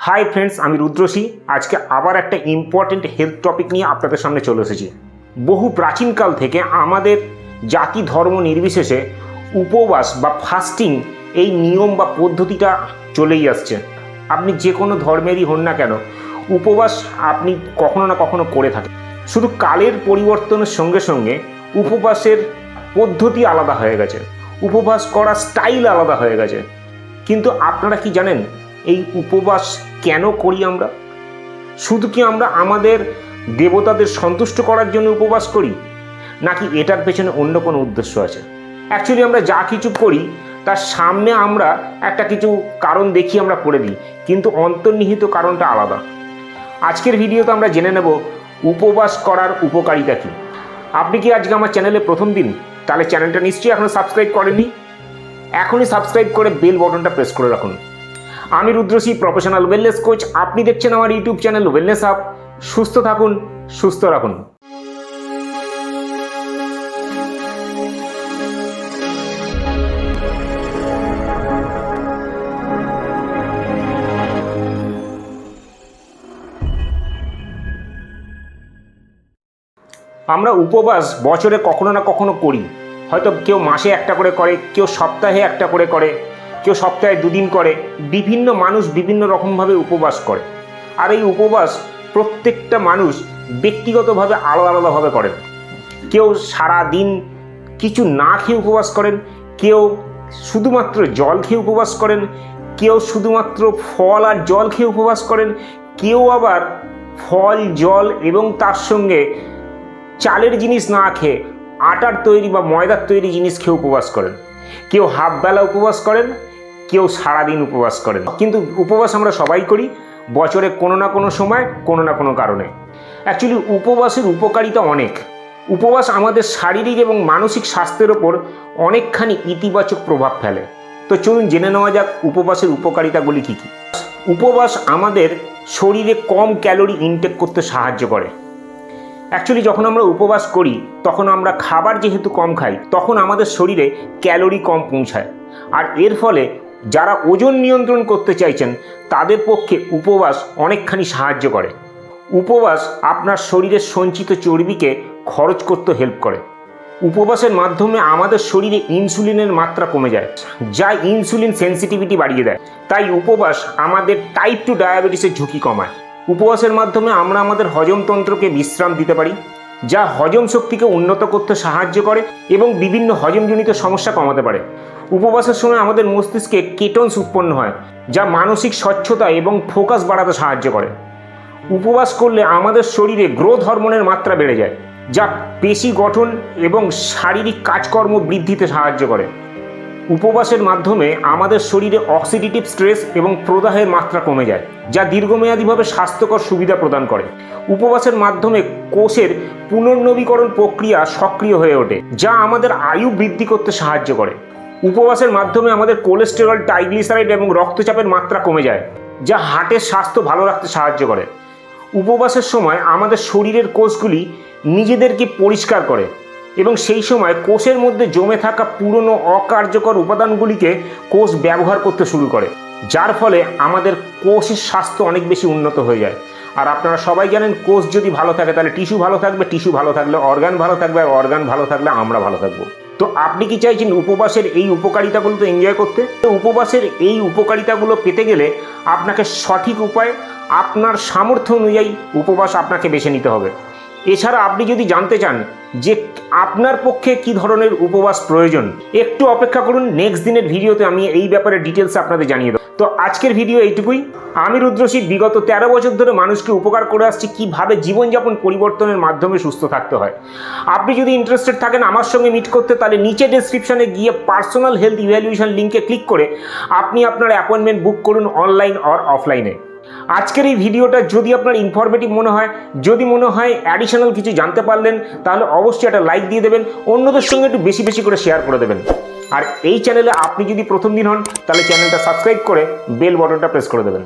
Hi friends আমি রুদ্রসী আজকে আবার একটা ইম্পর্টেন্ট হেলথ টপিক নিয়ে আপনাদের সামনে চলে এসেছি। বহু প্রাচীনকাল থেকে আমাদের জাতি ধর্ম নির্বিশেষে উপবাস বা ফাস্টিং এই নিয়ম বা পদ্ধতিটা চলেই আসছে। আপনি যে কোনো ধর্মেরই হন না কেন, উপবাস আপনি কখনো না কখনো করে থাকেন। শুধু কালের পরিবর্তনের সঙ্গে সঙ্গে উপবাসের পদ্ধতি আলাদা হয়ে গেছে। উপবাস করার স্টাইল আলাদা হয়ে গেছে। কিন্তু আপনারা কি জানেন, এই উপবাস কেন করি আমরা? শুধু কি আমরা আমাদের দেবতাদের সন্তুষ্ট করার জন্য উপবাস করি? নাকি এটার পেছনে অন্য কোনো উদ্দেশ্য আছে? অ্যাকচুয়ালি আমরা যা কিছু করি, তার সামনে আমরা একটা কিছু কারণ দেখি আমরা করে দিই, কিন্তু অন্তর্নিহিত কারণটা আলাদা। আজকের ভিডিওতে আমরা জেনে নেব উপবাস করার উপকারিতা কী। আপনি কি আজকে আমার চ্যানেলে প্রথম দিন? তাহলে চ্যানেলটা নিশ্চয়ই এখনও সাবস্ক্রাইব করেননি? এখনই সাবস্ক্রাইব করে বেল বটনটা প্রেস করে রাখুন। আমি রুদ্রসী প্রফেশনাল ওয়েলনেস কোচ আপনি দেখছেন আমার ইউটিউব চ্যানেল ওয়েলনেস আপ সুস্থ থাকুন, সুস্থ রাখুন। আমরা উপবাস বছরে কখনো না কখনো করি। হয়তো কেউ মাসে একটা করে করে, কেউ সপ্তাহে একটা করে করে। কেউ সপ্তাহে দুদিন করে, বিভিন্ন মানুষ বিভিন্ন রকমভাবে উপবাস করে। আর এই উপবাস প্রত্যেকটা মানুষ ব্যক্তিগতভাবে আলাদা আলাদাভাবে করেন। কেউ সারা দিন কিছু না খেয়ে উপবাস করেন, কেউ শুধুমাত্র জল খেয়ে উপবাস করেন, কেউ শুধুমাত্র ফল আর জল খেয়ে উপবাস করেন, কেউ আবার ফল, জল এবং তার সঙ্গে চালের জিনিস না খেয়ে, আটার তৈরি বা ময়দার তৈরি জিনিস খেয়ে উপবাস করেন। কেউ হাফ বেলা উপবাস করেন, কেউ সারাদিন উপবাস করেন। কিন্তু উপবাস আমরা সবাই করি, বছরে কোনো না কোনো সময়, কোনো না কোনো কারণে। অ্যাকচুয়ালি উপবাসের উপকারিতা অনেক। উপবাস আমাদের শারীরিক এবং মানসিক স্বাস্থ্যের ওপর অনেকখানি ইতিবাচক প্রভাব ফেলে। তো চলুন জেনে নেওয়া যাক উপবাসের উপকারিতাগুলি কী কী। উপবাস আমাদের শরীরে কম ক্যালোরি ইনটেক করতে সাহায্য করে। অ্যাকচুয়ালি যখন আমরা উপবাস করি, তখন আমরা খাবার যেহেতু কম খাই, তখন আমাদের শরীরে ক্যালোরি কম পৌঁছায়। আর এর ফলে যারা ওজন নিয়ন্ত্রণ করতে চাইছেন, তাদের পক্ষে উপবাস অনেকখানি সাহায্য করে। উপবাস আপনার শরীরের সঞ্চিত চর্বিকে খরচ করতে হেল্প করে। উপবাসের মাধ্যমে আমাদের শরীরে ইনসুলিনের মাত্রা কমে যায়, যা ইনসুলিন সেন্সিটিভিটি বাড়িয়ে দেয়। তাই উপবাস আমাদের টাইপ টু ডায়াবেটিসের ঝুঁকি কমায়। উপবাসের মাধ্যমে আমরা আমাদের হজমতন্ত্রকে বিশ্রাম দিতে পারি, যা হজম শক্তিকে উন্নত করতে সাহায্য করে এবং বিভিন্ন হজমজনিত সমস্যা কমাতে পারে। উপবাসের সময় আমাদের মস্তিষ্কে কেটনস উৎপন্ন হয়, যা মানসিক স্বচ্ছতা এবং ফোকাস বাড়াতে সাহায্য করে। উপবাস করলে আমাদের শরীরে গ্রোথ হরমোনের মাত্রা বেড়ে যায়, যা পেশি গঠন এবং শারীরিক কাজকর্ম বৃদ্ধিতে সাহায্য করে। উপবাসের মাধ্যমে আমাদের শরীরে অক্সিডেটিভ স্ট্রেস এবং প্রদাহের মাত্রা কমে যায়, যা দীর্ঘমেয়াদীভাবে স্বাস্থ্যকর সুবিধা প্রদান করে। উপবাসের মাধ্যমে কোষের পুনর্নবীকরণ প্রক্রিয়া সক্রিয় হয়ে ওঠে, যা আমাদের আয়ু বৃদ্ধি করতে সাহায্য করে। উপবাসের মাধ্যমে আমাদের কোলেস্টেরল, ট্রাইগ্লিসারাইড এবং রক্তচাপের মাত্রা কমে যায়, যা হার্টের স্বাস্থ্য ভালো রাখতে সাহায্য করে। উপবাসের সময় আমাদের শরীরের কোষগুলি নিজেদেরকে পরিষ্কার করে এবং সেই সময় কোষের মধ্যে জমে থাকা পুরনো অকার্যকর উপাদানগুলিকে কোষ ব্যবহার করতে শুরু করে, যার ফলে আমাদের কোষের স্বাস্থ্য অনেক বেশি উন্নত হয়ে যায়। আর আপনারা সবাই জানেন কোষ যদি ভালো থাকে তাহলে টিস্যু ভালো থাকবে, টিস্যু ভালো থাকলে অর্গান ভালো থাকবে, আর অর্গান ভালো থাকলে আমরা ভালো থাকব। তো আপনি কি চাইছেন উপবাসের এই উপকারিতাগুলো তো এনজয় করতে? তো উপবাসের এই উপকারিতাগুলো পেতে গেলে আপনাকে সঠিক উপায়, আপনার সামর্থ্য অনুযায়ী উপবাস আপনাকে বেছে নিতে হবে। এছাড়া আপনি যদি জানতে চান যে আপনার পক্ষে কি ধরনের উপবাস প্রয়োজন, একটু অপেক্ষা করুন নেক্সট দিনের ভিডিওতে আমি এই ব্যাপারে ডিটেলস আপনাদের জানিয়ে দেবো। তো আজকের ভিডিও এইটুকুই। আমি রুদ্রশী বিগত তেরো বছর ধরে মানুষকে উপকার করে আসছি, কীভাবে জীবনযাপন পরিবর্তনের মাধ্যমে সুস্থ থাকতে হয়। আপনি যদি ইন্টারেস্টেড থাকেন আমার সঙ্গে মিট করতে, তাহলে নিচে ডেসক্রিপশনে গিয়ে পার্সোনাল হেলথ ইভ্যালুয়েশন লিঙ্কে ক্লিক করে আপনি আপনার অ্যাপয়েন্টমেন্ট বুক করুন অনলাইন অর অফলাইনে আজকের এই ভিডিওটা যদি আপনার ইনফরমেটিভ মনে হয়, যদি মনে হয় অ্যাডিশনাল কিছু জানতে পারলেন, তাহলে অবশ্যই একটা লাইক দিয়ে দেবেন, অন্যদের সঙ্গে একটু বেশি বেশি করে শেয়ার করে দেবেন। আর এই চ্যানেলে আপনি যদি প্রথম দিন হন, তাহলে চ্যানেলটা সাবস্ক্রাইব করে বেল বটনটা প্রেস করে দেবেন।